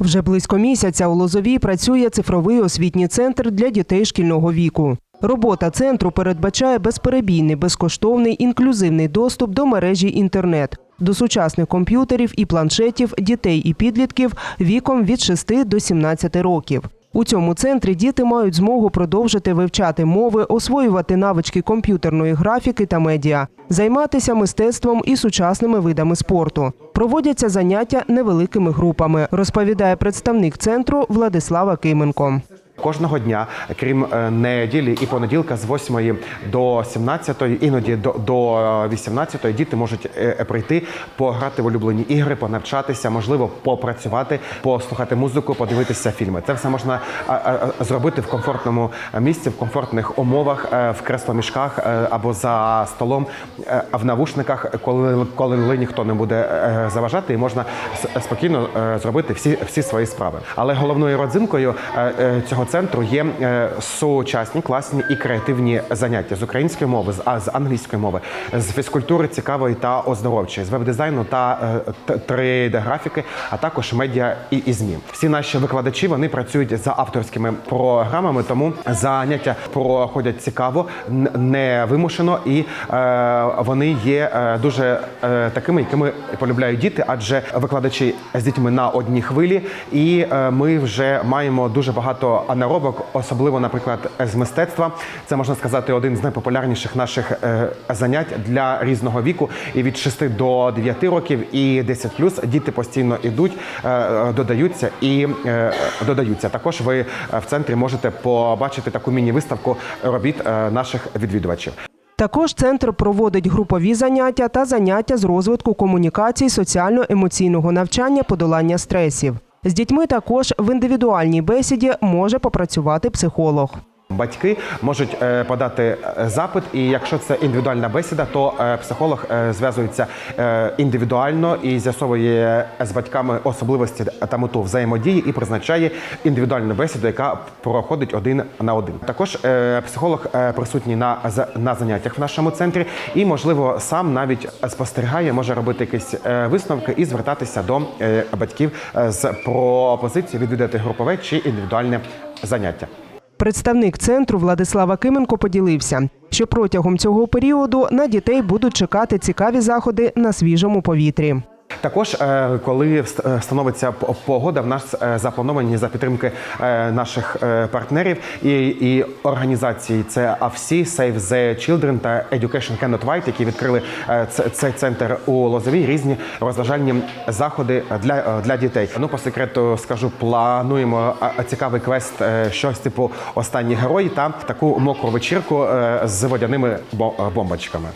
Вже близько місяця у Лозовій працює цифровий освітній центр для дітей шкільного віку. Робота центру передбачає безперебійний, безкоштовний інклюзивний доступ до мережі інтернет, до сучасних комп'ютерів і планшетів дітей і підлітків віком від 6 до 17 років. У цьому центрі діти мають змогу продовжити вивчати мови, освоювати навички комп'ютерної графіки та медіа, займатися мистецтвом і сучасними видами спорту. Проводяться заняття невеликими групами, розповідає представник центру Владислава Кименко. Кожного дня, крім е, неділі і понеділка, з 8 до 17, іноді до, до 18, діти можуть е, прийти, пограти в улюблені ігри, понавчатися, можливо, попрацювати, послухати музику, подивитися фільми. Це все можна зробити в комфортному місці, в комфортних умовах, е, в кресломішках е, або за столом, е, в навушниках, коли, коли ніхто не буде е, заважати, і можна спокійно е, зробити всі, всі свої справи. Але головною родзинкою е, е, цього центру є е, сучасні, класні і креативні заняття з української мови, з, англійської мови, з фізкультури цікавої та оздоровчої, з веб-дизайну та е, 3D-графіки, а також медіа і, і ЗМІ. Всі наші викладачі вони працюють за авторськими програмами, тому заняття проходять цікаво, не вимушено, і е, вони є е, дуже е, такими, якими полюбляють діти, адже викладачі з дітьми на одній хвилі, і е, ми вже маємо дуже багато анаробок, особливо, наприклад, з мистецтва. Це можна сказати один з найпопулярніших наших е, занять для різного віку, і від 6 до 9 років, і 10 діти постійно йдуть, е, е, додаються і додаються. Також ви в центрі можете побачити таку міні-виставку робіт наших відвідувачів. Також центр проводить групові заняття та заняття з розвитку комунікацій, соціально-емоційного навчання, подолання стресів. З дітьми також в індивідуальній бесіді може попрацювати психолог. Батьки можуть е, подати е, запит, і якщо це індивідуальна бесіда, то е, психолог зв'язується індивідуально і з'ясовує з батьками особливості та мету взаємодії і призначає індивідуальну бесіду, яка проходить один на один. Також психолог присутній на на заняттях в нашому центрі, і можливо сам навіть спостерігає, може робити якісь висновки і звертатися до батьків з пропозицією відвідати групове чи індивідуальне заняття. Представник центру Владислава Кименко поділився, що протягом цього періоду на дітей будуть чекати цікаві заходи на свіжому повітрі. Також, е, коли е, становиться погода, в нас е, заплановані за підтримки наших партнерів і, і організацій. Це AFC, Save the Children та Education Cannot Wait, які відкрили цей центр у Лозовій. Різні розважальні заходи для, для дітей. Ну, по секрету скажу, плануємо цікавий квест, щось типу останні герої та таку мокру вечірку з водяними бо- бомбочками.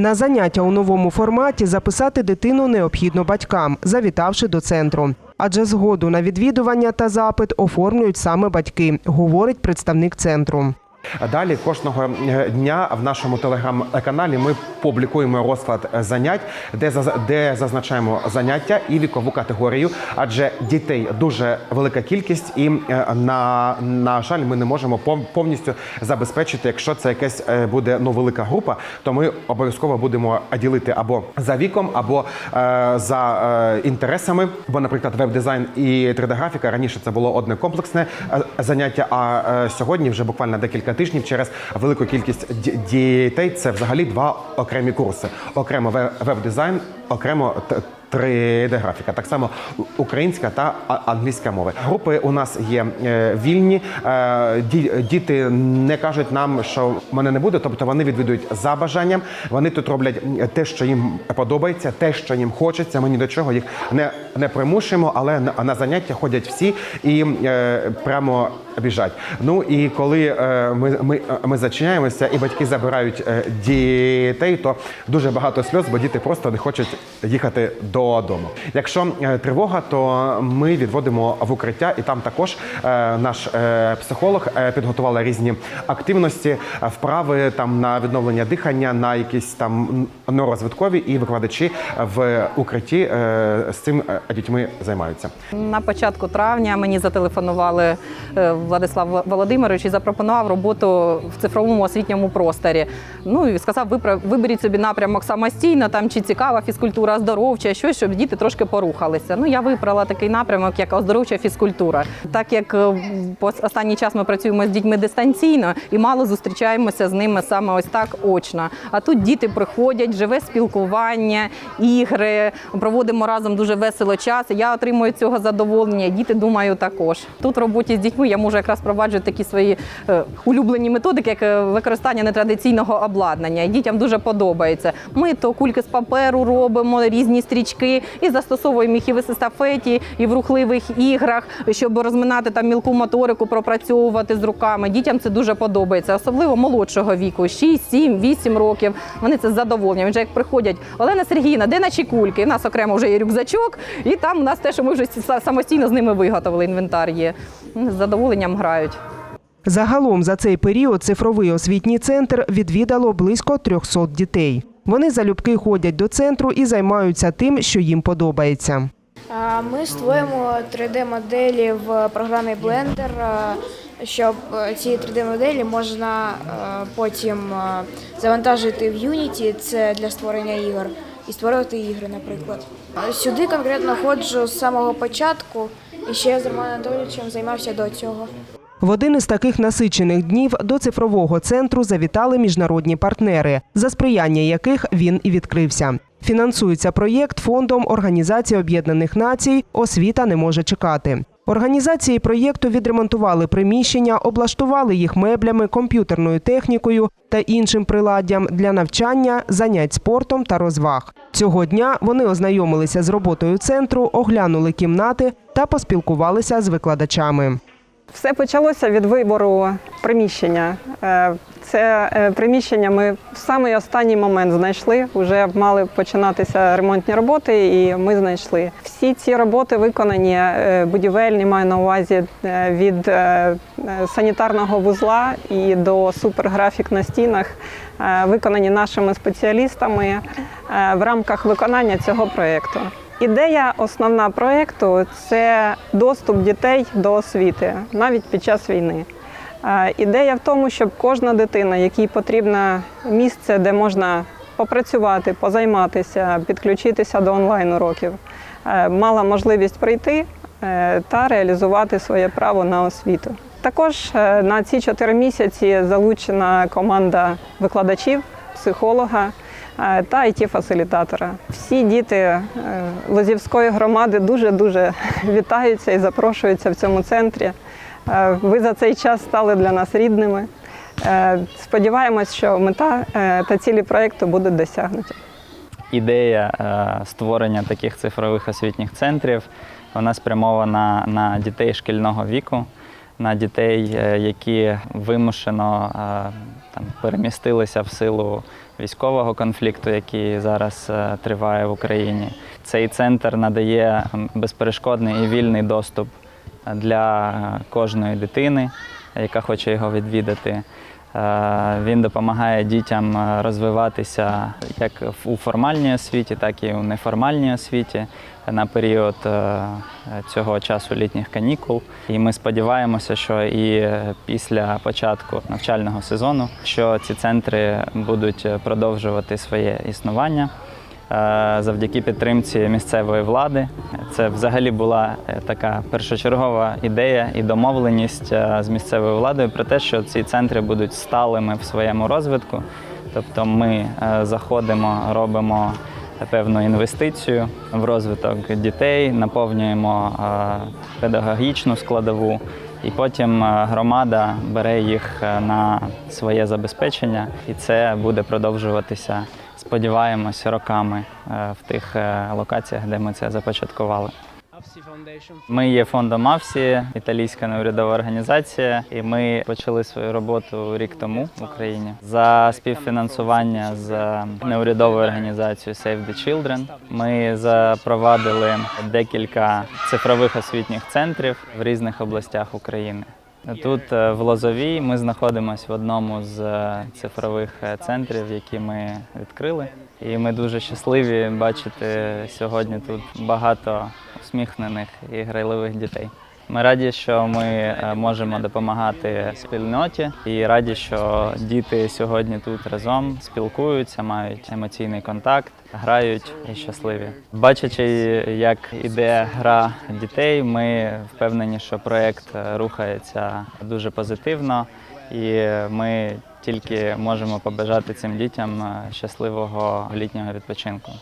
На заняття у новому форматі записати дитину необхідно батькам, завітавши до центру. Адже згоду на відвідування та запит оформлюють саме батьки, говорить представник центру. Далі кожного е, дня в нашому телеграм-каналі ми публікуємо розклад е, занять, де де зазначаємо заняття і вікову категорію, адже дітей дуже велика кількість, і е, на, на жаль, ми не можемо пов- повністю забезпечити, якщо це якась буде ну велика група, то ми обов'язково будемо ділити або за віком, або е, за е, інтересами. Бо, наприклад, веб-дизайн і 3D-графіка раніше це було одне комплексне заняття. А е, сьогодні вже буквально декілька тижнів через велику кількість ді- дітей. Це взагалі два окремі курси: окремо ве- веб-дизайн, окремо 3D-графіка, так само українська та англійська мови. Групи у нас є е, вільні. Е, Діти не кажуть нам, що мене не буде, тобто вони відвідують за бажанням. Вони тут роблять те, що їм подобається, те, що їм хочеться. Ми ні до чого їх не, не примушуємо, але на, заняття ходять всі і е, прямо біжать. Ну і коли ми, ми, ми зачиняємося і батьки забирають дітей, то дуже багато сльоз, бо діти просто не хочуть їхати додому. Якщо е, тривога, то ми відводимо в укриття, і там також е, наш е, психолог підготувала різні активності, вправи там на відновлення дихання, на якісь там м, нейророзвиткові, і викладачі в укритті з цим дітьми займаються. На початку травня мені зателефонували Владислав Володимирович і запропонував роботу в цифровому освітньому просторі. Ну і сказав, ви виберіть собі напрямок самостійно, там чи цікава фізкультура оздоровча, що щось, щоб діти трошки порухалися. Ну я вибрала такий напрямок, як оздоровча фізкультура. Так як е, по останній час ми працюємо з дітьми дистанційно і мало зустрічаємося з ними саме ось так очно. А тут діти приходять, живе спілкування, ігри, проводимо разом дуже весело час. Я отримую цього задоволення. Діти думаю також. Тут в роботі з дітьми я можу якраз проваджувати такі свої е, улюблені методики, як е, використання нетрадиційного обладнання. Дітям дуже подобається. Ми то кульки з паперу робимо, різні стрічки і застосовуємо їх і в естафеті, і в рухливих іграх, щоб розминати там мілку моторику, пропрацьовувати з руками. Дітям це дуже подобається, особливо молодшого віку, 6, 7, 8 років. Вони це з. Вже як приходять Олена Сергіївна, де наші кульки? У нас окремо вже є рюкзачок, і там у нас те, що ми вже самостійно з ними виготовили. Інвентар є. З задоволенням грають. Загалом за цей період цифровий освітній центр відвідало близько 300 дітей. Вони залюбки ходять до центру і займаються тим, що їм подобається. Ми створюємо 3D-моделі в програмі Blender, щоб е, ці 3D-моделі можна е, потім е, завантажити в Unity, це для створення ігор, і створювати ігри, наприклад. Сюди конкретно ходжу з самого початку, і ще з Романом Анатолійовичем займався до цього. В один із таких насичених днів до цифрового центру завітали міжнародні партнери, за сприяння яких він і відкрився. Фінансується проєкт фондом Організації Об'єднаних Націй Освіта не може чекати. Організації проєкту відремонтували приміщення, облаштували їх меблями, комп'ютерною технікою та іншим приладдям для навчання, занять спортом та розваг. Цього дня вони ознайомилися з роботою центру, оглянули кімнати та поспілкувалися з викладачами. Все почалося від вибору приміщення. Е, Це е, приміщення ми в самий останній момент знайшли. Вже мали починатися ремонтні роботи, і ми знайшли. Всі ці роботи виконані е, будівельні, маю на увазі від санітарного вузла і до суперграфік на стінах, виконані нашими спеціалістами в рамках виконання цього проєкту. Ідея основна проєкту це доступ дітей до освіти навіть під час війни. Ідея в тому, щоб кожна дитина, якій потрібно місце, де можна попрацювати, позайматися, підключитися до онлайн уроків, е, мала можливість прийти е, та реалізувати своє право на освіту. Також е, на ці чотири місяці залучена команда викладачів, психолога та it фасилітатора Всі діти е, Лозівської громади дуже дуже вітаються і запрошуються в цьому центрі. Е, Ви за цей час стали для нас рідними. Е, Сподіваємось, що мета та цілі проєкту будуть досягнуті. Ідея створення таких цифрових освітніх центрів вона спрямована на дітей шкільного віку, на дітей, які вимушено там, перемістилися в силу військового конфлікту, який зараз е, триває в Україні. Цей центр надає безперешкодний і вільний доступ для е, кожної дитини, яка хоче його відвідати. Е, Він допомагає дітям е, розвиватися як у формальній освіті, так і у неформальній освіті на період е, цього часу літніх канікул. І ми сподіваємося, що і після початку навчального сезону, що ці центри будуть продовжувати своє існування. Е, завдяки підтримці місцевої влади. Це взагалі була е, така першочергова ідея і домовленість е, з місцевою владою про те, що ці центри будуть сталими в своєму розвитку. Тобто ми заходимо, робимо певну інвестицію в розвиток дітей, наповнюємо педагогічну складову. І потім громада бере їх на своє забезпечення, і це буде продовжуватися, сподіваємось, роками е, в тих е, локаціях, де ми це започаткували. Ми є фондом АВСІ, італійська неурядова організація, і ми почали свою роботу рік тому в Україні за співфінансування з неурядовою організацією Save the Children. Ми запровадили декілька цифрових освітніх центрів в різних областях України. Тут е, в Лозовій ми знаходимося в одному з е, цифрових е, центрів, які ми відкрили. І ми дуже щасливі бачити сьогодні тут багато усміхнених і грайливих дітей. Ми раді, що ми е, можемо допомагати спільноті, і раді, що діти сьогодні тут разом спілкуються, мають емоційний контакт, грають і щасливі. Бачачи, як іде гра дітей, ми впевнені, що проект е, рухається дуже позитивно, і ми тільки можемо побажати цим дітям е, щасливого літнього відпочинку.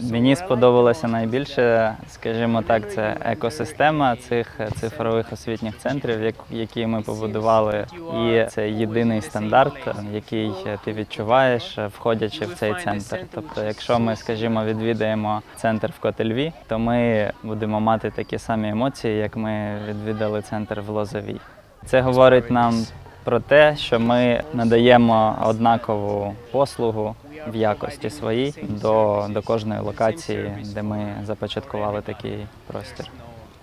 Мені сподобалося найбільше, скажімо так, це екосистема цих цифрових освітніх центрів, які ми побудували. І це єдиний стандарт, який ти відчуваєш, входячи в цей центр. Тобто, якщо ми, скажімо, відвідаємо центр в Котельві, то ми будемо мати такі самі емоції, як ми відвідали центр в Лозовій. Це говорить нам про те, що ми надаємо однакову послугу в якості своїй до, до кожної локації, де ми започаткували такий простір.